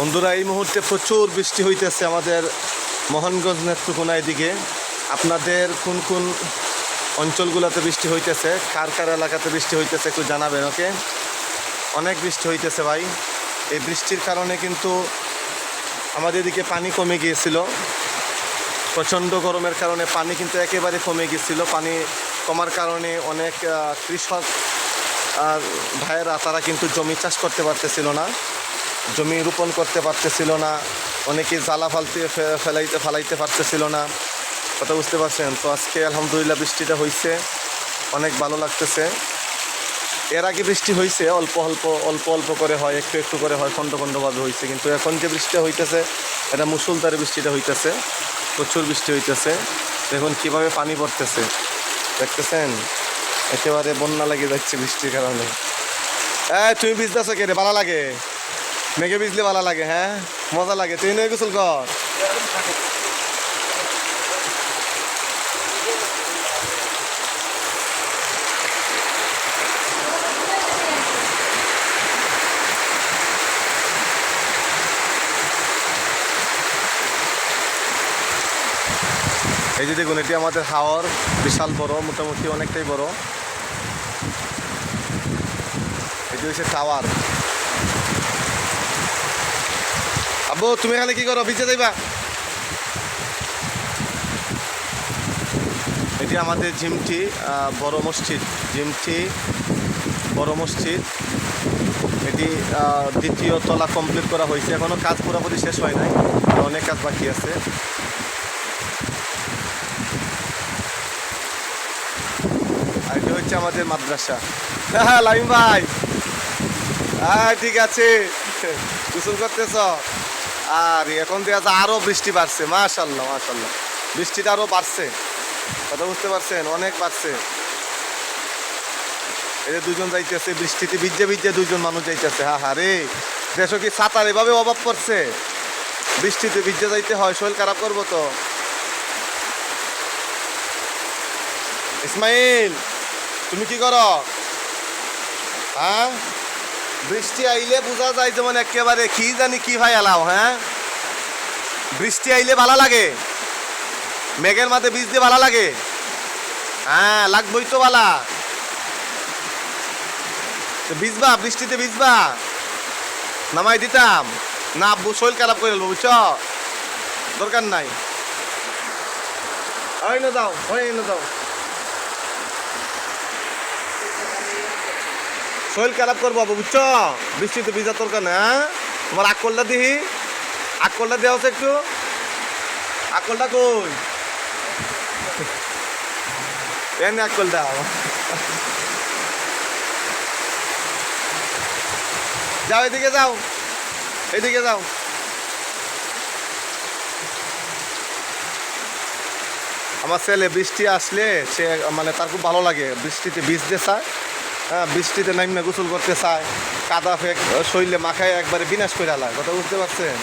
বন্ধুরা, এই মুহূর্তে প্রচুর বৃষ্টি হইতেছে আমাদের মোহনগঞ্জ নেত্রকোনায় দিকে। আপনাদের কোন কোন অঞ্চলগুলোতে বৃষ্টি হইতেছে, কার কার এলাকাতে বৃষ্টি হইতেছে একটু জানাবেন, ওকে? অনেক বৃষ্টি হইতেছে ভাই। এই বৃষ্টির কারণে কিন্তু আমাদের এদিকে পানি কমে গিয়েছিল। প্রচণ্ড গরমের কারণে পানি কিন্তু একেবারে কমে গিয়েছিল। পানি কমার কারণে অনেক কৃষক আর ভাইয়েরা তারা কিন্তু জমি চাষ করতে পারতেছিল না। জমি রোপণ করতে পারতেছিল না, অনেকে জ্বালা ফালতে ফেলাইতে, ফালাইতে পারতেছিল না। কথা বুঝতে পারছেন? তো আজকে আলহামদুলিল্লাহ বৃষ্টিটা হয়েছে অনেক ভালো লাগতেছে। এর আগে বৃষ্টি হয়েছে অল্প অল্প অল্প অল্প করে হয়, একটু একটু করে হয়, খণ্ড খণ্ডভাবে হয়েছে কিন্তু এখন যে বৃষ্টিটা হইতেছে, এটা মুসুলধারে বৃষ্টিটা হইতেছে, প্রচুর বৃষ্টি হইতেছে। দেখুন কীভাবে পানি পড়তেছে। দেখতেছেন? একেবারে বন্যা লেগে যাচ্ছে বৃষ্টির কারণে। হ্যাঁ তুমি বিজনেস কে রে ভালো লাগে। মেঘে ভিজলে ভালো লাগে হ্যাঁ? মজা লাগে। তুই নয় গোসল কর। এই যে দেখুন, এটি আমাদের হাওয়ার বিশাল বড়, মোটামুটি অনেকটাই বড়। এটি হচ্ছে টাওয়ার। আব্বু তুমি এখানে কি করো? বিচে যাইবা? এটি আমাদের জিমটি বড় মসজিদ। জিমটি, বড় মসজিদ। এটি দ্বিতীয় তলা কমপ্লিট করা হয়েছে। এখনও কাজ পুরোপুরি শেষ হয় নাই অনেক কাজ বাকি আছে। আর এটি হচ্ছে আমাদের মাদ্রাসা। হ্যাঁ লাইম ভাই। হ্যাঁ ঠিক আছে। গোসল করতেছ? আর, এখন দেখা যায় আরও বৃষ্টি বাড়ছে মাশাল্লাহ মাশাল্লাহ বৃষ্টিটা আরও বাড়ছে। কথা বুঝতে পারছেন? অনেক বাড়ছে। এই যে দুজন যাইতেছে, বৃষ্টিতে ভিজে ভিজে দুজন মানুষ যাইতেছে। হা হা, রে। দেশ কি সাঁতার এভাবে অভাব পড়ছে? বৃষ্টিতে ভিজে যাইতে হয়, শরীর খারাপ করব তো। ইসমাইল, তুমি কি করো? হ্যাঁ? বৃষ্টি আইলে বোঝা যায় যেমন একেবারে কি জানি কি ভাই এলাও হ্যাঁ? বৃষ্টি আইলে ভালো লাগে। মেঘের মাঝে দিয়ে ভালো লাগে। হ্যাঁ লাগবই তো বালা তো ভিজবা, বৃষ্টিতে ভিজবা। নামাই দিতাম। না, আব্বু, শরীর খারাপ করে ফেলব, বুঝছ? দরকার নাই। ওই না দাও, ওই না দাও। শরীর খারাপ করব বাবু, বুঝছ? বৃষ্টিতে ভিজা তোর কেন হ্যাঁ? তোমার আকলটা দিহি আকলটা দেওয়া হচ্ছে একটু। আকলটা কই? এনে আকল দাও যাও, এদিকে যাও। এদিকে যাও। আমার ছেলে বৃষ্টি আসলে সে মানে তার খুব ভালো লাগে। বৃষ্টিতে চায়। হ্যাঁ বৃষ্টিতে নাইমে গোসল করতে চায়, কাদা ফেক, শরীরে মাখায় একবারে বিনাশ করে আলায় কথা বুঝতে পারছেন?